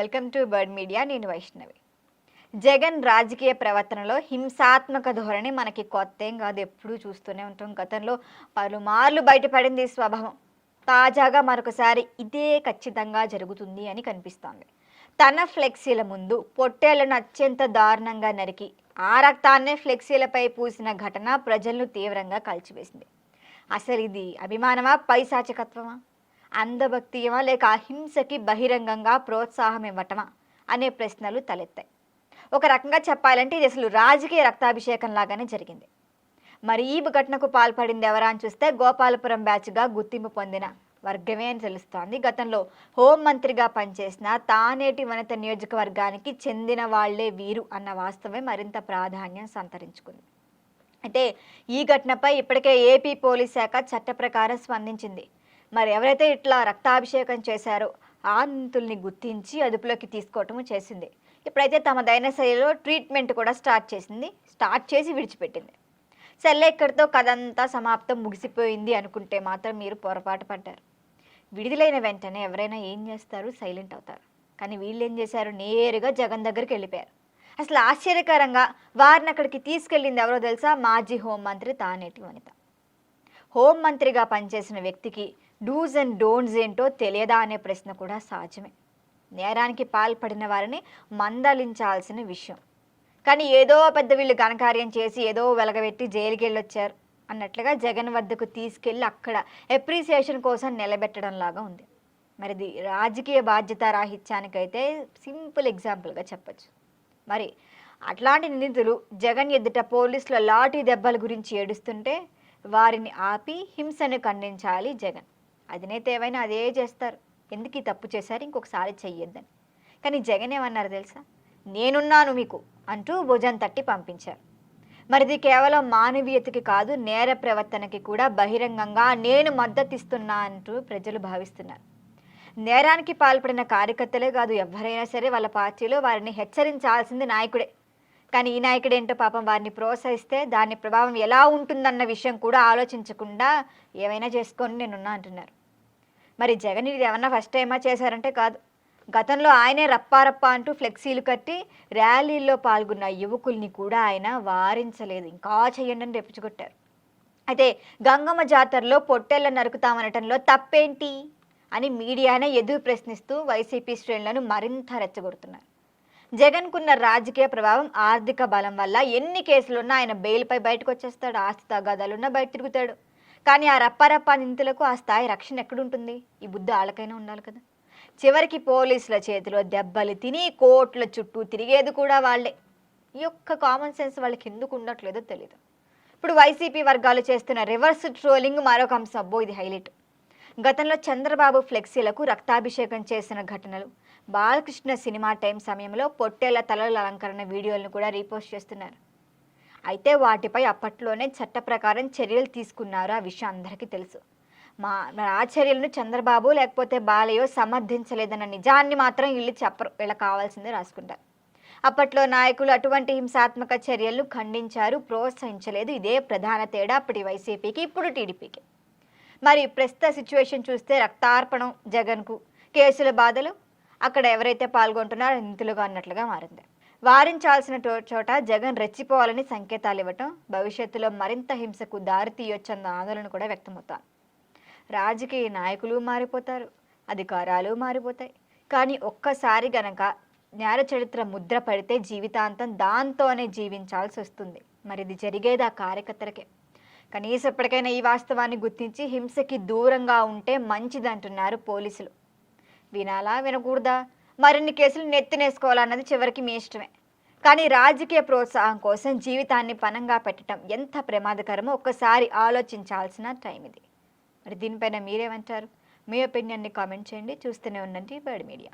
Welcome to bird media. నేను వైష్ణవి. జగన్ రాజకీయ ప్రవర్తనలో హింసాత్మక ధోరణి మనకి కొత్త ఏం కాదు. ఎప్పుడూ చూస్తూనే ఉంటాం. గతంలో పలుమార్లు బయటపడింది స్వభావం. తాజాగా మరొకసారి ఇదే ఖచ్చితంగా జరుగుతుంది అని కనిపిస్తోంది. తన ఫ్లెక్సీల ముందు పొట్టేళ్ళను అత్యంత దారుణంగా నరికి ఆ రక్తాన్నే ఫ్లెక్సీలపై పూసిన ఘటన ప్రజలను తీవ్రంగా కలిచివేసింది. అసలు ఇది అభిమానమా? పైశాచకత్వమా? అందభక్తియమా లేక అహింసకి బహిరంగంగా ప్రోత్సాహం ఇవ్వటమా అనే ప్రశ్నలు తలెత్తాయి. ఒక రకంగా చెప్పాలంటే ఇది అసలు రాజకీయ రక్తాభిషేకం లాగానే జరిగింది. మరి ఈ ఘటనకు పాల్పడింది ఎవరా అని చూస్తే గోపాలపురం బ్యాచ్గా గుర్తింపు పొందిన వర్గమే అని తెలుస్తోంది. గతంలో హోంమంత్రిగా పనిచేసిన తానేటి వనిత నియోజకవర్గానికి చెందిన వాళ్ళే వీరు అన్న వాస్తవమే మరింత ప్రాధాన్యం సంతరించుకుంది. అయితే ఈ ఘటనపై ఇప్పటికే ఏపీ పోలీస్ శాఖ చట్ట ప్రకారం స్పందించింది. మరి ఎవరైతే ఇట్లా రక్తాభిషేకం చేశారో ఆ నిందితుల్ని గుర్తించి అదుపులోకి తీసుకోవటము చేసింది. ఇప్పుడైతే తమ దైన శైలిలో ట్రీట్మెంట్ కూడా స్టార్ట్ చేసింది. స్టార్ట్ చేసి విడిచిపెట్టింది. సెల్ ఎక్కడితో కథంతా సమాప్తం ముగిసిపోయింది అనుకుంటే మాత్రం మీరు పొరపాటు పడ్డారు. విడుదలైన వెంటనే ఎవరైనా ఏం చేస్తారు? సైలెంట్ అవుతారు. కానీ వీళ్ళు ఏం చేశారు? నేరుగా జగన్ దగ్గరికి వెళ్ళిపోయారు. అసలు ఆశ్చర్యకరంగా వారిని అక్కడికి తీసుకెళ్ళింది ఎవరో తెలుసా? మాజీ హోంమంత్రి తానేటి వనిత. హోంమంత్రిగా పనిచేసిన వ్యక్తికి డూస్ అండ్ డోంట్స్ ఏంటో తెలియదా అనే ప్రశ్న కూడా సహజమే. నేరానికి పాల్పడిన వారిని మందలించాల్సిన విషయం. కానీ ఏదో పెద్ద వీళ్ళు ఘనకార్యం చేసి ఏదో వెలగబెట్టి జైలుకి వెళ్ళొచ్చారు అన్నట్లుగా జగన్ వద్దకు తీసుకెళ్ళి అక్కడ ఎప్రిసియేషన్ కోసం నిలబెట్టడం లాగా ఉంది. మరి ఇది రాజకీయ బాధ్యత రాహిత్యానికైతే సింపుల్ ఎగ్జాంపుల్గా చెప్పచ్చు. మరి అట్లాంటి నిందితులు జగన్ ఎదుట పోలీసుల లాఠీ దెబ్బల గురించి ఏడుస్తుంటే వారిని ఆపి హింసను ఖండించాలి జగన్. అధినేత ఏమైనా అదే చేస్తారు. ఎందుకు ఈ తప్పు చేశారు? ఇంకొకసారి చెయ్యొద్దని. కానీ జగన్ ఏమన్నారు తెలుసా? నేనున్నాను మీకు అంటూ భుజం తట్టి పంపించారు. మరి ఇది కేవలం మానవీయతకి కాదు నేర ప్రవర్తనకి కూడా బహిరంగంగా నేను మద్దతిస్తున్నా అంటూ ప్రజలు భావిస్తున్నారు. నేరానికి పాల్పడిన కార్యకర్తలే కాదు ఎవరైనా సరే వాళ్ళ పార్టీలో వారిని హెచ్చరించాల్సింది నాయకుడే. కానీ ఈ నాయకుడు ఏంటో పాపం వారిని ప్రోత్సహిస్తే దాని ప్రభావం ఎలా ఉంటుందన్న విషయం కూడా ఆలోచించకుండా ఏమైనా చేసుకొని నేనున్నా అంటున్నారు. మరి జగన్ ఇది ఏమన్నా ఫస్ట్ టైమా చేశారంటే కాదు. గతంలో ఆయనే రప్పారప్ప అంటూ ఫ్లెక్సీలు కట్టి ర్యాలీల్లో పాల్గొన్న యువకుల్ని కూడా ఆయన వారించలేదు. ఇంకా చెయ్యండి అని అయితే గంగమ్మ జాతరలో పొట్టేళ్ళ నరుకుతామనటంలో తప్పేంటి అని మీడియానే ఎదురు ప్రశ్నిస్తూ వైసీపీ శ్రేణులను మరింత రెచ్చగొడుతున్నారు. జగన్కున్న రాజకీయ ప్రభావం ఆర్థిక బలం వల్ల ఎన్ని కేసులున్నా ఆయన బెయిల్పై బయటకు వచ్చేస్తాడు ఆస్తి తగాదాలున్నా బయట తిరుగుతాడు. కానీ ఆ రప్పారప్ప నిందితులకు ఆ స్థాయి రక్షణ ఎక్కడుంటుంది? ఈ బుద్ధి వాళ్ళకైనా ఉండాలి కదా. చివరికి పోలీసుల చేతిలో దెబ్బలు తిని కోట్ల చుట్టూ తిరిగేది కూడా వాళ్ళే. ఈ యొక్క కామన్ సెన్స్ వాళ్ళకి ఎందుకు ఉండట్లేదో తెలియదు ఇప్పుడు వైసీపీ వర్గాలు చేస్తున్న రివర్స్ ట్రోలింగ్ మరొక అంశం అబ్బో ఇది హైలైట్ గతంలో చంద్రబాబు ఫ్లెక్సీలకు రక్తాభిషేకం చేసిన ఘటనలు. బాలకృష్ణ సినిమా టైం సమయంలో పొట్టేళ్ళ తలల అలంకరణ వీడియోలను కూడా రీపోస్ట్ చేస్తున్నారు. అయితే వాటిపై అప్పట్లోనే చట్ట ప్రకారం చర్యలు తీసుకున్నారు. ఆ విషయం అందరికీ తెలుసు. మా మరి ఆ చర్యలను చంద్రబాబు లేకపోతే బాలయ్యో సమర్థించలేదన్న నిజాన్ని మాత్రం వీళ్ళు చెప్పరు. వీళ్ళకి కావాల్సిందే రాసుకుంటారు. అప్పట్లో నాయకులు అటువంటి హింసాత్మక చర్యలను ఖండించారు ప్రోత్సహించలేదు. ఇదే ప్రధాన తేడా అప్పటి వైసీపీకి ఇప్పుడు టీడీపీకి. మరి ప్రస్తుత సిచ్యువేషన్ చూస్తే రక్తార్పణం జగన్కు కేసుల బాధలు అక్కడ ఎవరైతే పాల్గొంటున్నారో నిందితులుగా అన్నట్లుగా మారింది. వారించాల్సిన చోట జగన్ రెచ్చిపోవాలని సంకేతాలు ఇవ్వటం భవిష్యత్తులో మరింత హింసకు దారి తీయొచ్చన్న ఆందోళన కూడా వ్యక్తమవుతాను రాజకీయ నాయకులు మారిపోతారు అధికారాలు మారిపోతాయి. కానీ ఒక్కసారి గనక నేర చరిత్ర ముద్ర పడితే జీవితాంతం దాంతోనే జీవించాల్సి వస్తుంది. మరి ఇది జరిగేది ఆ కార్యకర్తలకే? కనీసం ఎప్పటికైనా ఈ వాస్తవాన్ని గుర్తించి హింసకి దూరంగా ఉంటే మంచిదంటున్నారు పోలీసులు. వినాలా వినకూడదా? మరిన్ని కేసులు నెత్తినేసుకోవాలన్నది చివరికి మీ ఇష్టమే. కానీ రాజకీయ ప్రోత్సాహం కోసం జీవితాన్ని పనంగా పెట్టడం ఎంత ప్రమాదకరమో ఒక్కసారి ఆలోచించాల్సిన టైం ఇది. మరి దీనిపైన మీరేమంటారు? మీ ఒపీనియన్ని కామెంట్ చేయండి. చూస్తూనే ఉండండి బర్డ్ మీడియా.